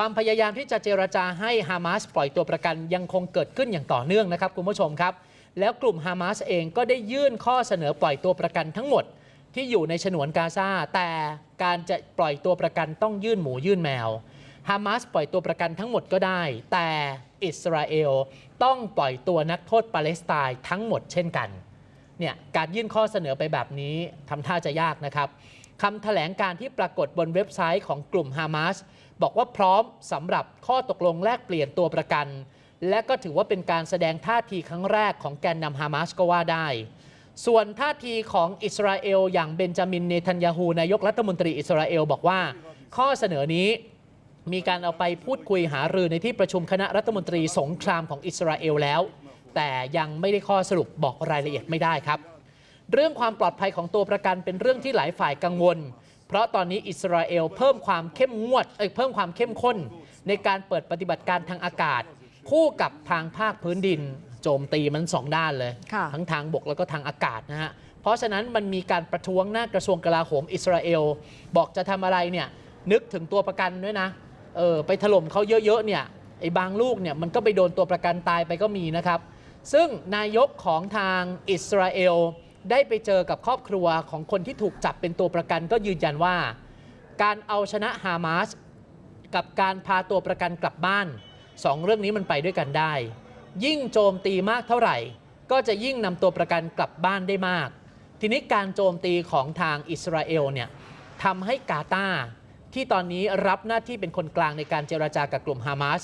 ความพยายามที่จะเจรจาให้ฮามาสปล่อยตัวประกันยังคงเกิดขึ้นอย่างต่อเนื่องนะครับคุณผู้ชมครับ แล้วกลุ่มฮามาสเองก็ได้ยื่นข้อเสนอปล่อยตัวประกันทั้งหมดที่อยู่ในฉนวนกาซาแต่การจะปล่อยตัวประกันต้องยื่นหมูยื่นแมวฮามาสปล่อยตัวประกันทั้งหมดก็ได้ แต่อิสราเอลต้องปล่อยตัวนักโทษปาเลสไตน์ทั้งหมดเช่นกันเนี่ยการยื่นข้อเสนอไปแบบนี้ทำท่าจะยากนะครับ คำแถลงการที่ปรากฏบนเว็บไซต์ของกลุ่มฮามาสบอกว่าพร้อมสำหรับข้อตกลงแลกเปลี่ยนตัวประกัน และก็ถือว่าเป็นการแสดงท่าทีครั้งแรกของแกนนำฮามาสก็ว่าได้ ส่วนท่าทีของอิสราเอล อย่างเบนจามินเนทันยาฮูนายกรัฐมนตรีอิสราเอลบอกว่า ข้อเสนอนี้มีการเอาไปพูดคุยหารือในที่ประชุมคณะรัฐมนตรีสงครามของอิสราเอลแล้ว แต่ยังไม่ได้ข้อสรุปบอกรายละเอียดไม่ได้ครับ เรื่องความปลอดภัยของตัวประกันเป็นเรื่องที่หลายฝ่ายกังวล เพราะตอนนี้อิสราเอลเพิ่มความเข้มงวดเอ้ยเพิ่มความเข้มข้น ในการเปิดปฏิบัติการทางอากาศ คู่กับทางภาคพื้นดิน โจมตีมันสองด้านเลยค่ะทั้งทางบกแล้วก็ทางอากาศนะฮะเพราะฉะนั้นมันมีการประท้วงหน้ากระทรวงกลาโหมอิสราเอลบอกจะทำอะไรเนี่ยนึกถึงตัวประกันด้วยนะเออไปถล่มเขาเยอะๆเนี่ยไอ้บางลูกเนี่ยมันก็ไปโดนตัวประกันตายไปก็มีนะครับ ซึ่งนายกของทางอิสราเอล ได้ไปเจอกับครอบครัวของคนที่ถูกจับเป็นตัวประกันก็ยืนยันว่า การเอาชนะฮามาสกับการพาตัวประกันกลับบ้านสองเรื่องนี้มันไปด้วยกันได้ ยิ่งโจมตีมากเท่าไหร่ ก็จะยิ่งนำตัวประกันกลับบ้านได้มาก ทีนี้การโจมตีของทางอิสราเอลเนี่ยทำให้กาตาที่ตอนนี้รับหน้าที่เป็นคนกลางในการเจรจากับกลุ่มฮามาส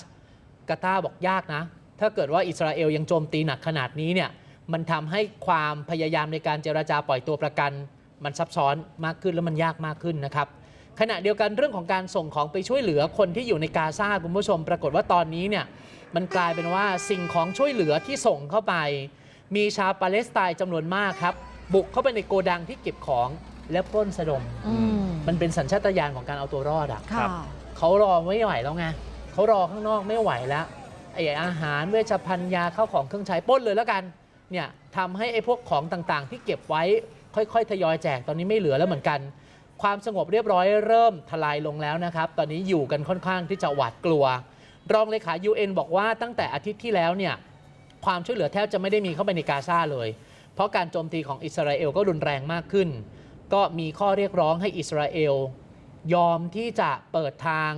กาตาบอกยากนะ ถ้าเกิดว่าอิสราเอลยังโจมตีหนักขนาดนี้เนี่ย มันทำให้ความพยายามในการเจราจาปล่อยตัวประกัน มันซับซ้อนมากขึ้นและมันยากมากขึ้นนะครับ ขณะเดียวกันเรื่องของการส่งของไปช่วยเหลือคนที่อยู่ในกาซาคุณผู้ชม ปรากฏว่าตอนนี้เนี่ยมันกลายเป็นว่าสิ่งของช่วยเหลือที่ส่งเข้าไป มีชาวปาเลสไตน์จำนวนมากครับบุกเข้าไปในโกดังที่เก็บของและปล้นสะดมอืมมันเป็นสัญชาตญาณของการเอาตัวรอดอะค่ะเขารอไม่ไหวแล้วไงเขารอข้างนอกไม่ไหวแล้วไอ้อาหารเวชภัณฑ์ยาเข้าของเครื่องใช้ปล้นเลยแล้วกัน เนี่ยทำให้ไอ้พวกของต่างๆ ที่เก็บไว้ค่อยๆ ทยอยแจกตอนนี้ไม่เหลือแล้วเหมือนกัน ความสงบเรียบร้อยเริ่มทลายลงแล้วนะครับ ตอนนี้อยู่กันค่อนข้างที่จะหวาดกลัว รองเลขา UN บอกว่าตั้งแต่อาทิตย์ที่แล้วเนี่ยความช่วยเหลือแทบจะไม่ได้มีเข้าไปในกาซาเลย เพราะการโจมตีของอิสราเอลก็รุนแรงมากขึ้น ก็มีข้อเรียกร้องให้อิสราเอลยอมที่จะเปิดทาง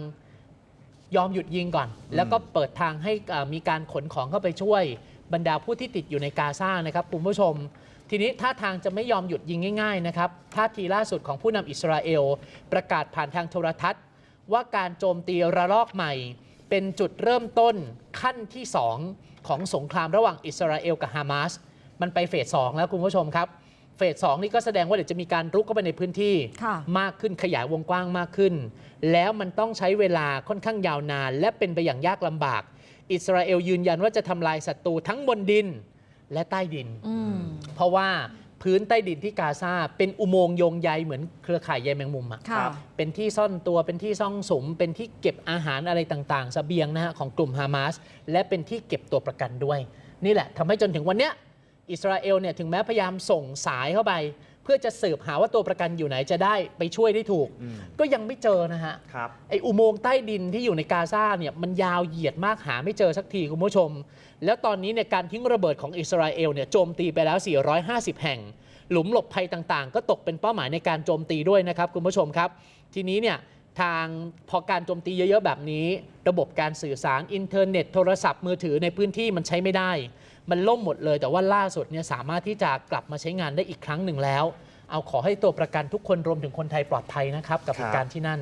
ยอมหยุดยิงก่อน แล้วก็เปิดทางให้มีการขนของเข้าไปช่วย บรรดาผู้ที่ติดอยู่ในกาซานะครับคุณผู้ชม ทีนี้ท่าทางจะไม่ยอมหยุดยิงง่ายๆนะครับท่าทีล่าสุดของผู้นำอิสราเอล ประกาศผ่านทางโทรทัศน์ ว่าการโจมตีระลอกใหม่ เป็นจุดเริ่มต้นขั้นที่ 2 ของสงครามระหว่างอิสราเอลกับฮามาสมันไปเฟสสองแล้วคุณผู้ชมครับเฟสสองนี่ก็แสดงว่าเดี๋ยวจะมีการรุกเข้าไปในพื้นที่ค่ะมากขึ้นขยายวงกว้างมากขึ้น แล้วมันต้องใช้เวลาค่อนข้างยาวนาน และเป็นไปอย่างยากลำบาก อิสราเอลยืนยันว่าจะทำลายศัตรูทั้งบนดินและใต้ดินอืมเพราะว่าพื้นใต้ดินที่กาซาเป็นอุโมงค์โยงใยเหมือนเครือข่ายใยแมงมุมอะค่ะเป็นที่ซ่อนตัวเป็นที่ซ่องสุมเป็นที่เก็บอาหารอะไรต่างๆสเสบียงนะฮะของกลุ่มฮามาสและเป็นที่เก็บตัวประกันด้วย นี่แหละทำให้จนถึงวันเนี้ยอิสราเอลเนี่ยถึงแม้พยายามส่งสายเข้าไป เพื่อจะสืบหาว่าตัวประกันอยู่ไหนจะได้ไปช่วยได้ถูก อืม ก็ยังไม่เจอนะฮะ ครับ ไออุโมงค์ใต้ดินที่อยู่ในกาซาเนี่ยมันยาวเหยียดมากหาไม่เจอสักทีคุณผู้ชม แล้วตอนนี้เนี่ยการทิ้งระเบิดของอิสราเอลเนี่ยโจมตีไปแล้ว 450 แห่ง หลุมหลบภัยต่างๆ ก็ตกเป็นเป้าหมายในการโจมตีด้วยนะครับคุณผู้ชมครับ ทีนี้เนี่ย ทางพอการโจมตีเยอะ ๆ แบบนี้ ระบบการสื่อสารอินเทอร์เน็ต โทรศัพท์มือถือในพื้นที่มันใช้ไม่ได้ มันล่มหมดเลย แต่ว่าล่าสุดเนี่ยสามารถที่จะกลับมาใช้งานได้อีกครั้งหนึ่งแล้ว เอาขอให้ตัวประกันทุกคนรวมถึงคนไทยปลอดภัยนะครับกับเหตุการณ์ที่นั่น